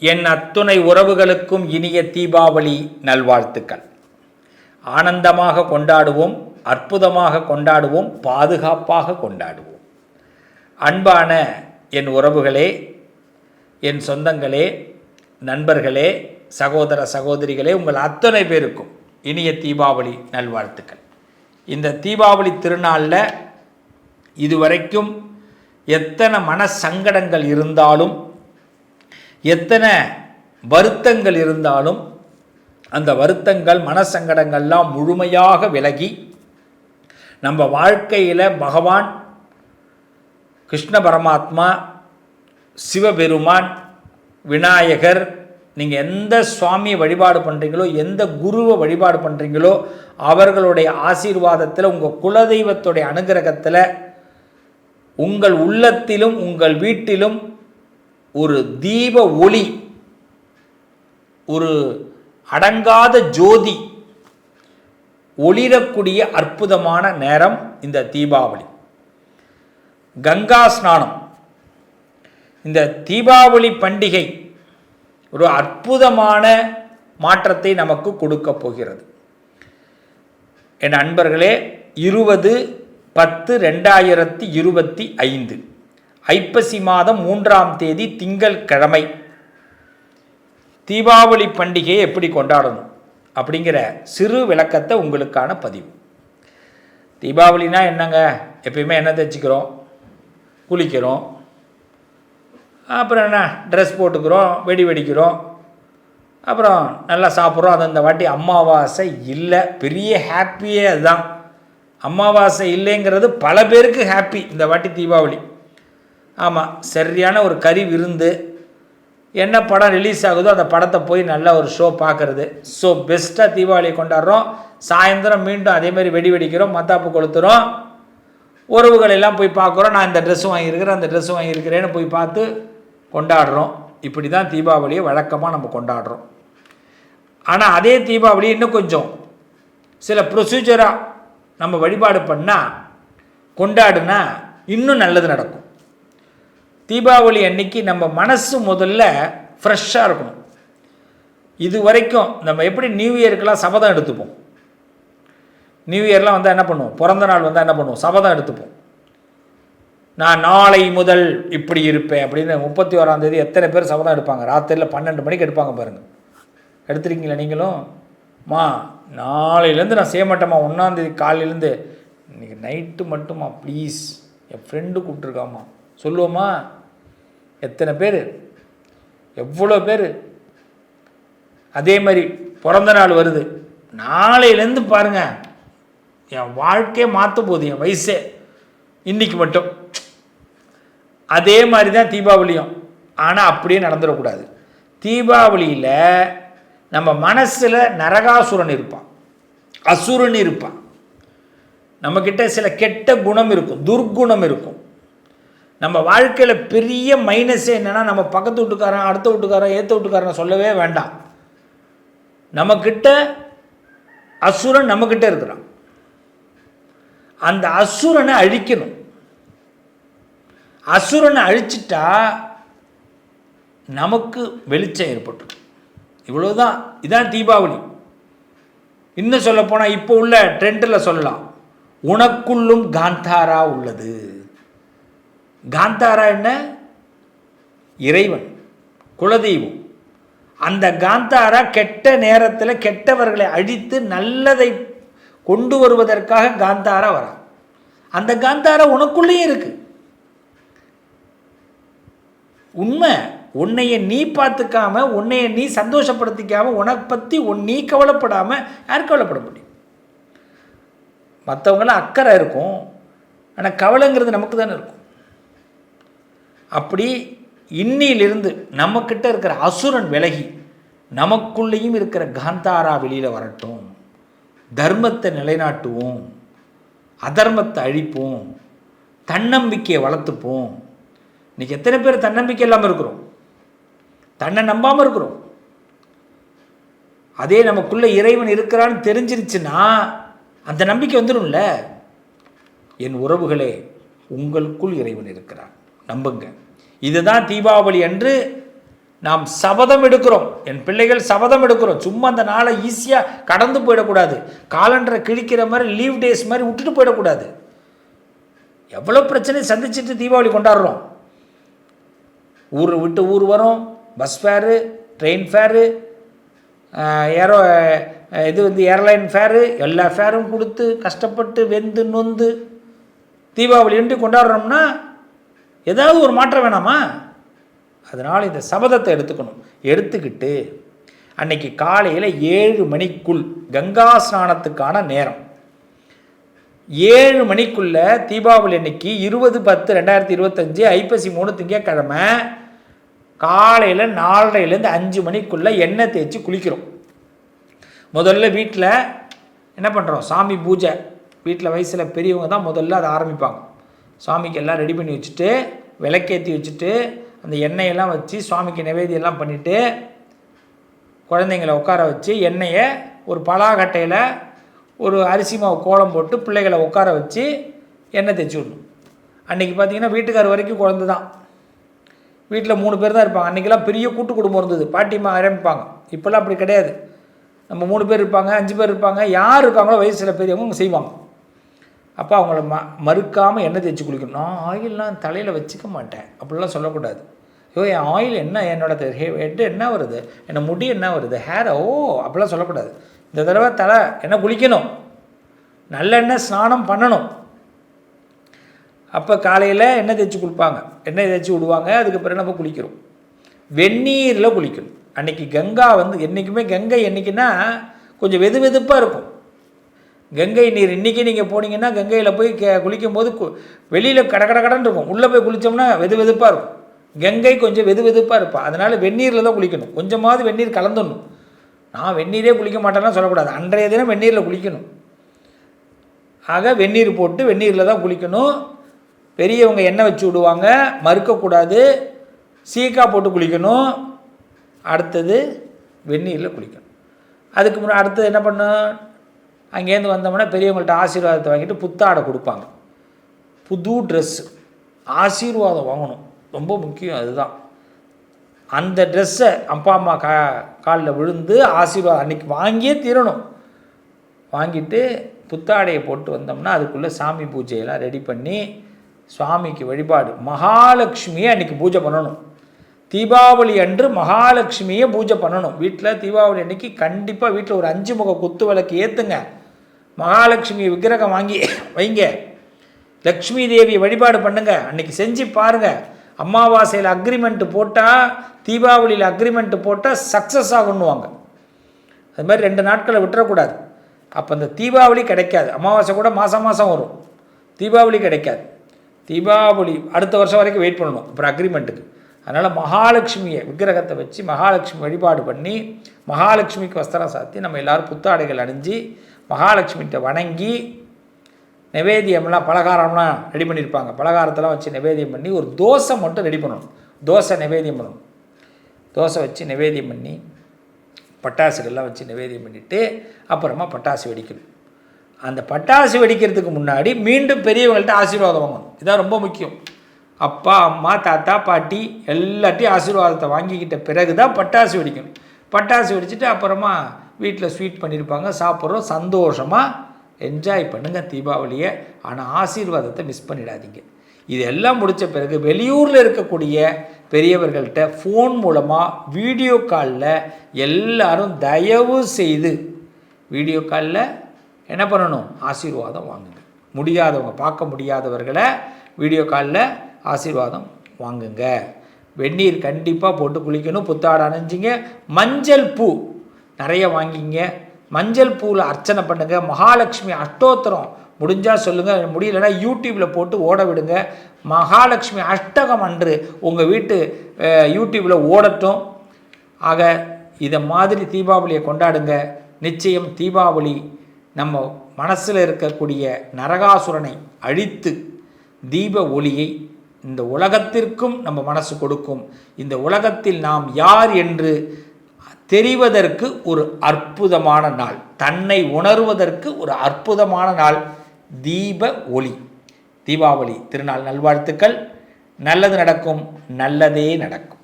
என் அத்துணை உறவுகளுக்கும் இனிய தீபாவளி நல்வாழ்த்துக்கள். ஆனந்தமாக கொண்டாடுவோம் அற்புதமாக கொண்டாடுவோம் பாதுகாப்பாக கொண்டாடுவோம். அன்பான என் உறவுகளே என் சொந்தங்களே நண்பர்களே சகோதர சகோதரிகளே உங்கள் அத்தனை பேருக்கும் இனிய தீபாவளி நல்வாழ்த்துக்கள். இந்த தீபாவளி திருநாளில் இதுவரைக்கும் எத்தனை மன சங்கடங்கள் இருந்தாலும் எத்தனை வருத்தங்கள் இருந்தாலும் அந்த வருத்தங்கள் மனசங்கடங்கள்லாம் முழுமையாக விலகி நம்ம வாழ்க்கையில் பகவான் கிருஷ்ண பரமாத்மா சிவபெருமான் விநாயகர் நீங்கள் எந்த சுவாமியை வழிபாடு பண்ணுறீங்களோ எந்த குருவை வழிபாடு பண்ணுறீங்களோ அவர்களுடைய ஆசீர்வாதத்தில் உங்கள் குலதெய்வத்துடைய அனுகிரகத்தில் உங்கள் உள்ளத்திலும் உங்கள் வீட்டிலும் ஒரு தீப ஒளி ஒரு அடங்காத ஜோதி ஒளிரக்கூடிய அற்புதமான நேரம் இந்த தீபாவளி. கங்கா ஸ்நானம். இந்த தீபாவளி பண்டிகை ஒரு அற்புதமான மாற்றத்தை நமக்கு கொடுக்க போகிறது. என் அன்பர்களே இருபது பத்து ரெண்டாயிரத்தி இருபத்தி ஐந்து. ஐப்பசி மாதம் மூன்றாம் தேதி திங்கள் கிழமை. தீபாவளி பண்டிகையை எப்படி கொண்டாடணும்? அப்படிங்கிற சிறு விளக்கத்தை உங்களுக்கான பதிவு. தீபாவளினா என்னங்க? எப்பயுமே என்ன தைச்சிக்கிறோம் குளிக்கிறோம். அப்புறம் என்ன? ட்ரெஸ் போட்டுக்கிறோம் வெடி வெடிக்கிறோம். அப்புறம் நல்லா சாப்பிட்றோம். அது அந்த வாட்டி அமாவாசை இல்லை. பெரிய ஹாப்பியே அதுதான். அமாவாசை இல்லைங்கிறது பல பேருக்கு ஹாப்பி இந்த வாட்டி தீபாவளி. ஆமாம் சரியான ஒரு கறி விருந்து என்ன படம் ரிலீஸ் ஆகுதோ அந்த படத்தை போய் நல்லா ஒரு ஷோ பார்க்குறது. ஸோ பெஸ்ட்டாக தீபாவளி கொண்டாடுறோம். சாயந்தரம் மீண்டும் அதேமாதிரி வெடி வெடிக்கிறோம் மத்தாப்பு கொளுத்துறோம். உறவுகள் எல்லாம் போய் பார்க்குறோம். நான் இந்த ட்ரெஸ்ஸும் வாங்கியிருக்கிறேன் அந்த ட்ரெஸ்ஸும் வாங்கியிருக்கிறேன்னு போய் பார்த்து கொண்டாடுறோம். இப்படி தான் தீபாவளியை வழக்கமாக நம்ம கொண்டாடுறோம். ஆனால் அதே தீபாவளி இன்னும் கொஞ்சம். சில ப்ரொசீஜராக நம்ம வழிபாடு பண்ணால் கொண்டாடுனா இன்னும் நல்லது நடக்கும். தீபாவளி அன்னைக்கு நம்ம மனசு முதல்ல ஃப்ரெஷ்ஷாக இருக்கணும். இது வரைக்கும் நம்ம எப்படி நியூ இயருக்கெல்லாம் சபதம் எடுத்துப்போம்? நியூ இயர்லாம் வந்தால் என்ன பண்ணுவோம்? பிறந்த நாள் வந்தால் என்ன பண்ணுவோம்? சபதம் எடுத்துப்போம். நான் நாளை முதல் இப்படி இருப்பேன் அப்படின்னு முப்பத்தி ஓராம் தேதி எத்தனை பேர் சபதம் எடுப்பாங்க? ராத்திரியில் பன்னெண்டு மணிக்கு எடுப்பாங்க பாருங்கள் எடுத்துருக்கீங்களா நீங்களும்? மா நாளையிலேருந்து நான் செய்ய மாட்டேம்மா ஒன்றாந்தேதி காலையிலேருந்து. இன்றைக்கி நைட்டு மட்டுமா ப்ளீஸ் என் ஃப்ரெண்டு கூப்பிட்ருக்காம்மா சொல்லுவோமா எத்தனை பேர்? எவ்வளோ பேர்? அதே மாதிரி பிறந்த நாள் வருது. நாளையிலேருந்து பாருங்கள் என் வாழ்க்கையே மாற்ற போகுது என் வயசே. இன்னைக்கு மட்டும். அதே மாதிரி தான் தீபாவளியும். ஆனால் அப்படியே நடந்துடக்கூடாது. தீபாவளியில் நம்ம மனசில் நரகாசுரன் இருப்பான். அசுரன் இருப்பான். நம்மக்கிட்ட சில கெட்ட குணம் இருக்கும் துர்க்குணம் இருக்கும். நம்ம வாழ்க்கையில் பெரிய மைனஸே என்னென்னா நம்ம பக்கத்து வீட்டுக்காரன் அடுத்த வீட்டுக்காரன் ஏற்ற வீட்டுக்காரன் சொல்லவே வேண்டாம். நம்மக்கிட்ட அசுரன் நம்மக்கிட்ட இருக்கிறான். அந்த அசுரனை அழிக்கணும். அசுரனை அழிச்சிட்டா நமக்கு வெளிச்சம் ஏற்பட்டு இவ்வளோதான் இதான் தீபாவளி. இன்னும் சொல்ல போனால் இப்போ உள்ள ட்ரெண்டில் சொல்லலாம். உனக்குள்ளும் காந்தாரா உள்ளது. காந்தாரா என்ன? இறைவன் குலதெய்வம். அந்த காந்தாரா கெட்ட நேரத்தில் கெட்டவர்களை அழித்து நல்லதை கொண்டு வருவதற்காக காந்தாரா வரா. அந்த காந்தாரா உனக்குள்ளேயும் இருக்கு. உண்மை உன்னைய நீ பார்த்துக்காம உன்னைய நீ சந்தோஷப்படுத்திக்காம உனக்கு பற்றி உன் நீ கவலைப்படாமல் யார் கவலைப்பட முடியும்? மற்றவங்களாம் அக்கறை இருக்கும். ஆனால் கவலைங்கிறது நமக்கு தானே இருக்கும். அப்படி இன்னிலிருந்து நம்மக்கிட்ட இருக்கிற அசுரன் விலகி நமக்குள்ளேயும் இருக்கிற காந்தாரா வெளியில் வரட்டும். தர்மத்தை நிலைநாட்டுவோம். அதர்மத்தை அழிப்போம். தன்னம்பிக்கையை வளர்த்துப்போம். இன்றைக்கி எத்தனை பேர் தன்னம்பிக்கை இல்லாமல் இருக்கிறோம்? தன்னை நம்பாமல் இருக்கிறோம். அதே நமக்குள்ளே இறைவன் இருக்கிறான்னு தெரிஞ்சிருச்சுன்னா அந்த நம்பிக்கை வந்துடும்ல? என் உறவுகளே உங்களுக்குள் இறைவன் இருக்கிறான் நம்புங்க. இதுதான் தீபாவளி அன்று நாம் சபதம் எடுக்கிறோம். என் பிள்ளைகள் சபதம் எடுக்கிறோம். சும்மா அந்த நாளை ஈஸியாக கடந்து போயிடக்கூடாது. காலண்டரை கிழிக்கிற மாதிரி லீவ் டேஸ் மாதிரி விட்டுட்டு போயிடக்கூடாது. எவ்வளோ பிரச்சனை சந்திச்சுட்டு தீபாவளி கொண்டாடுறோம். ஊர் விட்டு ஊர் வரும். Bus fare train fare aero இது வந்து ஏர்லைன் ஃபேரு எல்லா ஃபேரும் கொடுத்து கஷ்டப்பட்டு வெந்து நொந்து தீபாவளி என்று கொண்டாடுறோம்னா ஏதாவது ஒரு மாற்றம் வேணாமா? அதனால் இந்த சபதத்தை எடுத்துக்கணும். எடுத்துக்கிட்டு அன்னைக்கு காலையில் ஏழு மணிக்குள் கங்கா ஸ்நானத்துக்கான நேரம். ஏழு மணிக்குள்ள தீபாவளி அன்னைக்கு இருபது பத்து ரெண்டாயிரத்தி இருபத்தஞ்சு ஐப்பசி மூணு திங்கக்கிழமை காலையில் நாலரைலேருந்து அஞ்சு மணிக்குள்ளே எண்ணெய் தேய்ச்சி குளிக்கிறோம். முதல்ல வீட்டில் என்ன பண்ணுறோம் சாமி பூஜை. வீட்டில் வயசில் பெரியவங்க தான் முதல்ல அதை ஆரம்பிப்பாங்க. சாமிக்கு எல்லாம் ரெடி பண்ணி வச்சுட்டு விளக்கேற்றி வச்சுட்டு அந்த எண்ணெயெல்லாம் வச்சு சுவாமிக்கு நிவேதியெல்லாம் பண்ணிவிட்டு குழந்தைங்கள உட்கார வச்சு எண்ணெயை ஒரு பலாக்கட்டையில் ஒரு அரிசி மாவு கோலம் போட்டு பிள்ளைகளை உட்கார வச்சு எண்ணெய் தைச்சி விடணும். அன்றைக்கி பார்த்தீங்கன்னா வீட்டுக்கார் வரைக்கும் குழந்த தான். வீட்டில் மூணு பேர் தான் இருப்பாங்க. அன்றைக்கெல்லாம் பெரிய கூட்டு குடும்பம் இருந்தது. பாட்டிமா ஆரம்பிப்பாங்க. இப்போல்லாம் அப்படி கிடையாது. நம்ம மூணு பேர் இருப்பாங்க அஞ்சு பேர் இருப்பாங்க. யார் இருக்காங்களோ வயசில் பெரியவங்க செய்வாங்க. அப்போ அவங்கள ம மறுக்காமல் எண்ணெய் தேய்ச்சி குளிக்கணும். நான் ஆயிலெலாம் தலையில் வச்சுக்க மாட்டேன். அப்படிலாம் சொல்லக்கூடாது. ஐயோ என் ஆயில் என்ன? என்னோட ஹெட் என்ன வருது? என்ன முடி என்ன வருது? ஹேர் ஓ? அப்படிலாம் சொல்லக்கூடாது. இந்த தடவை தலை என்ன குளிக்கணும்? நல்லெண்ணெய் ஸ்நானம் பண்ணணும். அப்போ காலையில் எண்ணெய் தேய்ச்சி குளிப்பாங்க. எண்ணெய் தேய்ச்சி விடுவாங்க. அதுக்கப்புறம் நம்ம குளிக்கிறோம். வெந்நீரில் குளிக்கணும். அன்றைக்கி கங்கா வந்து என்றைக்குமே கங்கை என்றைக்குன்னா கொஞ்சம் வெது வெதுப்பாக இருக்கும். கங்கை நீர் இன்றைக்கி நீங்கள் போனீங்கன்னா கங்கையில் போய் கே குளிக்கும்போது கு வெளியில் கட கட கடன் இருக்கும். உள்ளே போய் குளித்தோம்னா வெது வெதுப்பாக இருக்கும். கங்கை கொஞ்சம் வெது வெதுப்பாக இருப்பாள் அதனால் வெந்நீரில் தான் குளிக்கணும். கொஞ்சமாவது வெந்நீர் கலந்துடணும். நான் வெந்நீரே குளிக்க மாட்டேன்னா சொல்லக்கூடாது. அன்றைய தினம் வெந்நீரில் குளிக்கணும். ஆக வெந்நீர் போட்டு வெந்நீரில் தான் குளிக்கணும். பெரியவங்க எண்ணெய் வச்சு விடுவாங்க. மறுக்கக்கூடாது. சீக்கா போட்டு குளிக்கணும். அடுத்தது வெந்நீரில் குளிக்கணும். அதுக்கு முன்னாடி அடுத்தது என்ன பண்ணும் அங்கேருந்து வந்தோம்னா பெரியவங்கள்ட்ட ஆசீர்வாதத்தை வாங்கிட்டு புத்தாடை கொடுப்பாங்க. புது ட்ரெஸ்ஸு ஆசீர்வாதம் வாங்கணும். ரொம்ப முக்கியம் அதுதான். அந்த ட்ரெஸ்ஸை அப்பா அம்மா கா காலில் விழுந்து ஆசீர்வாதம் அன்றைக்கி வாங்கியே தீரணும். வாங்கிட்டு புத்தாடையை போட்டு வந்தோம்னா அதுக்குள்ளே சாமி பூஜையெல்லாம் ரெடி பண்ணி சுவாமிக்கு வழிபாடு. மகாலட்சுமியை அன்றைக்கி பூஜை பண்ணணும். தீபாவளி அன்று மகாலட்சுமியை பூஜை பண்ணணும். வீட்டில் தீபாவளி அன்றைக்கி கண்டிப்பாக வீட்டில் ஒரு அஞ்சு முக குத்து விளக்கு ஏற்றுங்க மகாலட்சுமி விக்கிரகம் வாங்கி வைங்க. லக்ஷ்மி தேவி வழிபாடு பண்ணுங்க. அன்றைக்கி செஞ்சு பாருங்கள் அமாவாசையில் அக்ரிமெண்ட்டு போட்டால் தீபாவளியில் அக்ரிமெண்ட்டு போட்டால் சக்ஸஸ் ஆகணுவாங்க அது மாதிரி ரெண்டு நாட்களை விட்டுறக்கூடாது. அப்போ அந்த தீபாவளி கிடைக்காது. அமாவாசை கூட மாதம் மாதம் வரும். தீபாவளி கிடைக்காது. தீபாவளி அடுத்த வருஷம் வரைக்கும் வெயிட் பண்ணணும். அப்புறம் அக்ரிமெண்ட்டுக்கு அதனால் மகாலட்சுமியை விக்கிரகத்தை வச்சு மகாலட்சுமி வழிபாடு பண்ணி மகாலட்சுமிக்கு வஸ்திரம் சாத்தி நம்ம எல்லோரும் புத்தாடைகள் அணிஞ்சு மகாலட்சுமிகிட்ட வணங்கி நிவேதியம்லாம் பலகாரம்லாம் ரெடி பண்ணியிருப்பாங்க. பலகாரத்தெல்லாம் வச்சு நிவேதியம் பண்ணி ஒரு தோசை மட்டும் ரெடி பண்ணணும். தோசை நிவேதியம் பண்ணணும். தோசை வச்சு நிவேதியம் பண்ணி பட்டாசுகள்லாம் வச்சு நிவேதியம் பண்ணிவிட்டு அப்புறமா பட்டாசு வெடிக்கணும். அந்த பட்டாசு வெடிக்கிறதுக்கு முன்னாடி மீண்டும் பெரியவங்கள்ட்ட ஆசீர்வாதம் வாங்கணும். இதுதான் ரொம்ப முக்கியம். அப்பா அம்மா தாத்தா பாட்டி எல்லாத்தையும் ஆசீர்வாதத்தை வாங்கிக்கிட்ட பிறகு தான் பட்டாசு வெடிக்கணும். பட்டாசு வெடிச்சுட்டு அப்புறமா வீட்டில் ஸ்வீட் பண்ணியிருப்பாங்க சாப்பிட்றோம் சந்தோஷமாக என்ஜாய் பண்ணுங்கள் தீபாவளியை. ஆனால் ஆசீர்வாதத்தை மிஸ் பண்ணிடாதீங்க. இதெல்லாம் முடித்த பிறகு வெளியூரில் இருக்கக்கூடிய பெரியவர்கள்ட்ட ஃபோன் மூலமாக வீடியோ காலில் எல்லாரும் தயவு செய்து வீடியோ காலில் என்ன பண்ணணும்? ஆசீர்வாதம் வாங்குங்க. முடியாதவங்க பார்க்க முடியாதவர்களை வீடியோ காலில் ஆசீர்வாதம் வாங்குங்க. வெந்நீர் கண்டிப்பாக போட்டு குளிக்கணும். புத்தாடை அணைஞ்சிங்க. மஞ்சள் பூ நிறைய வாங்கிங்க. மஞ்சள் பூவில் அர்ச்சனை பண்ணுங்கள் மகாலட்சுமி அஷ்டோத்திரம் முடிஞ்சால் சொல்லுங்கள் முடியலன்னா யூடியூப்பில் போட்டு ஓட விடுங்க. மகாலட்சுமி அஷ்டகம் அன்று உங்கள் வீட்டு யூடியூப்பில் ஓடட்டும். ஆக இதை மாதிரி தீபாவளியை கொண்டாடுங்க. நிச்சயம் தீபாவளி நம்ம மனசில் இருக்கக்கூடிய நரகாசுரனை அழித்து தீப ஒளியை இந்த உலகத்திற்கும் நம்ம மனசு கொடுக்கும். இந்த உலகத்தில் நாம் யார் என்று தெரிவதற்கு ஒரு அற்புதமான நாள். தன்னை உணர்வதற்கு ஒரு அற்புதமான நாள். தீப ஒளி. தீபாவளி. திருநாள் நல்வாழ்த்துக்கள். நல்லது நடக்கும். நல்லதே நடக்கும்.